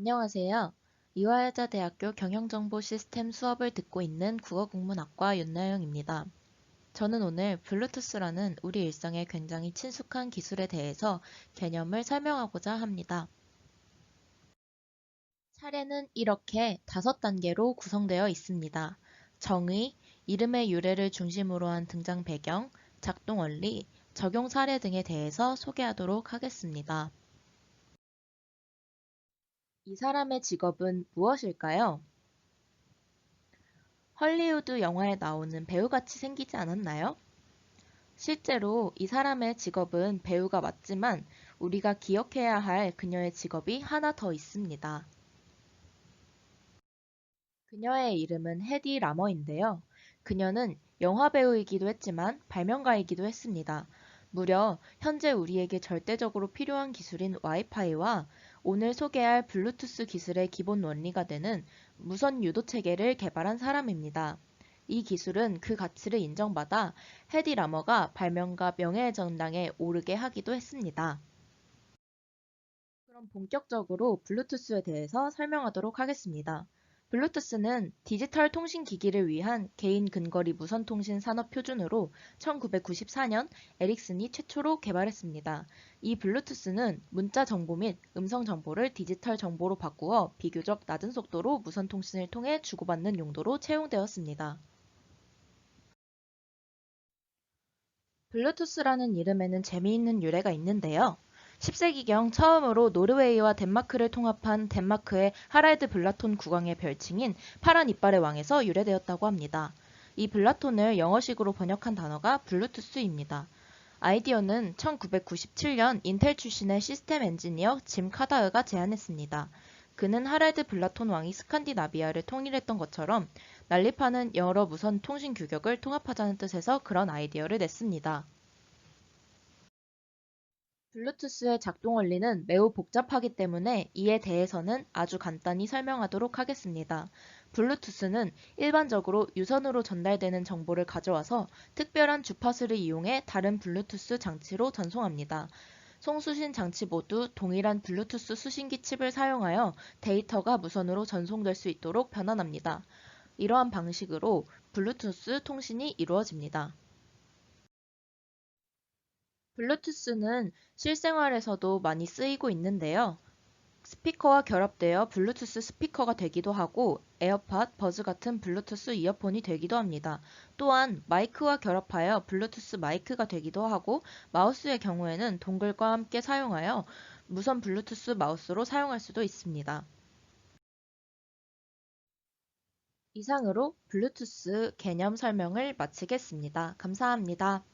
안녕하세요. 이화여자대학교 경영정보시스템 수업을 듣고 있는 국어국문학과 윤나영입니다. 저는 오늘 블루투스라는 우리 일상에 굉장히 친숙한 기술에 대해서 개념을 설명하고자 합니다. 사례는 이렇게 다섯 단계로 구성되어 있습니다. 정의, 이름의 유래를 중심으로 한 등장 배경, 작동 원리, 적용 사례 등에 대해서 소개하도록 하겠습니다. 이 사람의 직업은 무엇일까요? 헐리우드 영화에 나오는 배우같이 생기지 않았나요? 실제로 이 사람의 직업은 배우가 맞지만 우리가 기억해야 할 그녀의 직업이 하나 더 있습니다. 그녀의 이름은 헤디 라머인데요. 그녀는 영화 배우이기도 했지만 발명가이기도 했습니다. 무려 현재 우리에게 절대적으로 필요한 기술인 와이파이와 오늘 소개할 블루투스 기술의 기본 원리가 되는 무선 유도 체계를 개발한 사람입니다. 이 기술은 그 가치를 인정받아 헤디 라머가 발명가 명예의 전당에 오르게 하기도 했습니다. 그럼 본격적으로 블루투스에 대해서 설명하도록 하겠습니다. 블루투스는 디지털 통신 기기를 위한 개인 근거리 무선 통신 산업 표준으로 1994년 에릭슨이 최초로 개발했습니다. 이 블루투스는 문자 정보 및 음성 정보를 디지털 정보로 바꾸어 비교적 낮은 속도로 무선 통신을 통해 주고받는 용도로 채용되었습니다. 블루투스라는 이름에는 재미있는 유래가 있는데요. 10세기경 처음으로 노르웨이와 덴마크를 통합한 덴마크의 하랄드 블라톤 국왕의 별칭인 파란 이빨의 왕에서 유래되었다고 합니다. 이 블라톤을 영어식으로 번역한 단어가 블루투스입니다. 아이디어는 1997년 인텔 출신의 시스템 엔지니어 짐 카다흐가 제안했습니다. 그는 하랄드 블라톤 왕이 스칸디나비아를 통일했던 것처럼 난립하는 여러 무선 통신 규격을 통합하자는 뜻에서 그런 아이디어를 냈습니다. 블루투스의 작동 원리는 매우 복잡하기 때문에 이에 대해서는 아주 간단히 설명하도록 하겠습니다. 블루투스는 일반적으로 유선으로 전달되는 정보를 가져와서 특별한 주파수를 이용해 다른 블루투스 장치로 전송합니다. 송수신 장치 모두 동일한 블루투스 수신기 칩을 사용하여 데이터가 무선으로 전송될 수 있도록 변환합니다. 이러한 방식으로 블루투스 통신이 이루어집니다. 블루투스는 실생활에서도 많이 쓰이고 있는데요. 스피커와 결합되어 블루투스 스피커가 되기도 하고 에어팟, 버즈 같은 블루투스 이어폰이 되기도 합니다. 또한 마이크와 결합하여 블루투스 마이크가 되기도 하고 마우스의 경우에는 동글과 함께 사용하여 무선 블루투스 마우스로 사용할 수도 있습니다. 이상으로 블루투스 개념 설명을 마치겠습니다. 감사합니다.